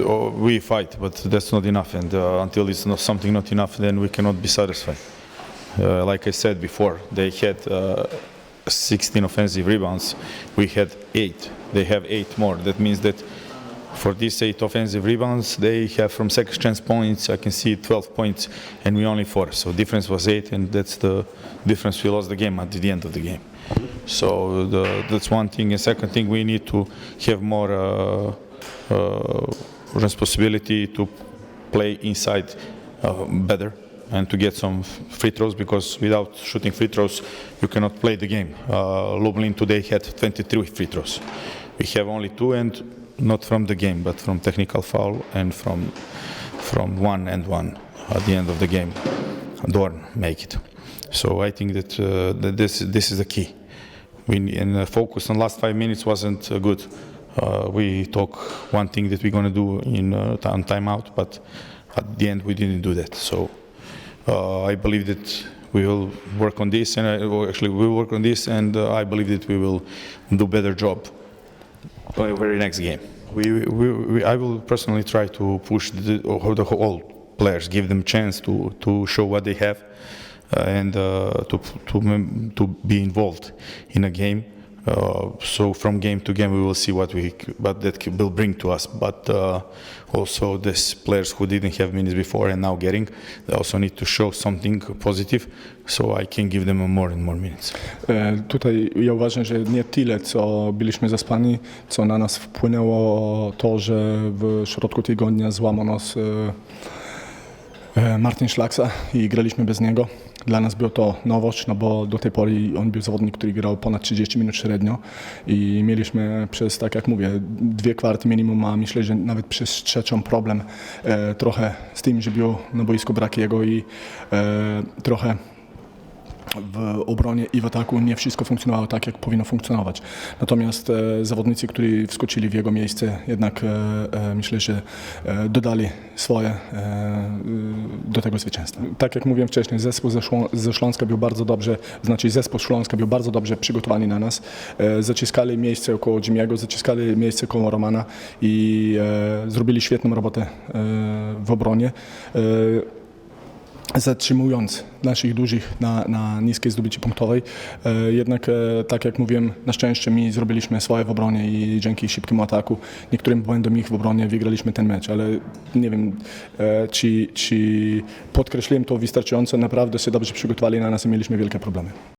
oh, we fight, but that's not enough. And uh, until it's not something not enough, then we cannot be satisfied. Uh, like I said before, they had uh, 16 offensive rebounds. We had eight. They have eight more. That means that for these eight offensive rebounds, they have from second chance points. I can see 12 points, and we only four. So difference was eight, and that's the difference. We lost the game at the end of the game. So the, that's one thing. And second thing, we need to have more uh, uh, responsibility to play inside uh, better and to get some free throws because without shooting free throws, you cannot play the game. Uh, Lublin today had 23 free throws. We have only two, and not from the game, but from technical foul and from from one and one at the end of the game. Dorn make it. So I think that, uh, that this this is the key. We and the focus on last five minutes wasn't uh, good. Uh, we talk one thing that we're gonna do in uh, on timeout, but at the end we didn't do that. So uh, I believe that we will work on this, and I, well, actually we will work on this, and uh, I believe that we will do better job uh, very next game. We, we, we, I will personally try to push the, the whole players, give them chance to, to show what they have, uh, and uh, to, to, to be involved in a game. Uh, so from game to game, we will see what we what that will bring to us. But uh, also, these players who didn't have minutes before and now getting, they also need to show something positive, so I can give them more and more minutes. Tutaj ja uważam, że nie tyle, co byliśmy zaspani, co na nas wpłynęło to, że w środku tygodnia złamał nas Martin Szlaksa i graliśmy bez niego. Dla nas było to nowość, no bo do tej pory on był zawodnik, który grał ponad 30 minut średnio i mieliśmy przez, tak jak mówię, dwie kwarty minimum, a myślę, że nawet przez trzecią problem e, trochę z tym, że był na boisku brak jego i e, trochę w obronie i w ataku nie wszystko funkcjonowało tak, jak powinno funkcjonować. Natomiast e, zawodnicy, którzy wskoczyli w jego miejsce, jednak e, e, myślę, że e, dodali swoje e, e, do tego zwycięstwa. Tak jak mówiłem wcześniej, zespół ze, Szło- ze był bardzo dobrze, znaczy zespół Śląska był bardzo dobrze przygotowany na nas. E, zaciskali miejsce około Jimiego, zaciskali miejsce koło Romana i e, zrobili świetną robotę e, w obronie. E, zatrzymując naszych dużych na, na niskiej zdobyci punktowej. E, jednak, e, tak jak mówiłem, na szczęście my zrobiliśmy swoje w obronie i dzięki szybkiemu ataku, niektórym błędom ich w obronie wygraliśmy ten mecz, ale nie wiem, e, czy, czy podkreśliłem to wystarczająco, naprawdę się dobrze przygotowali na nas i mieliśmy wielkie problemy.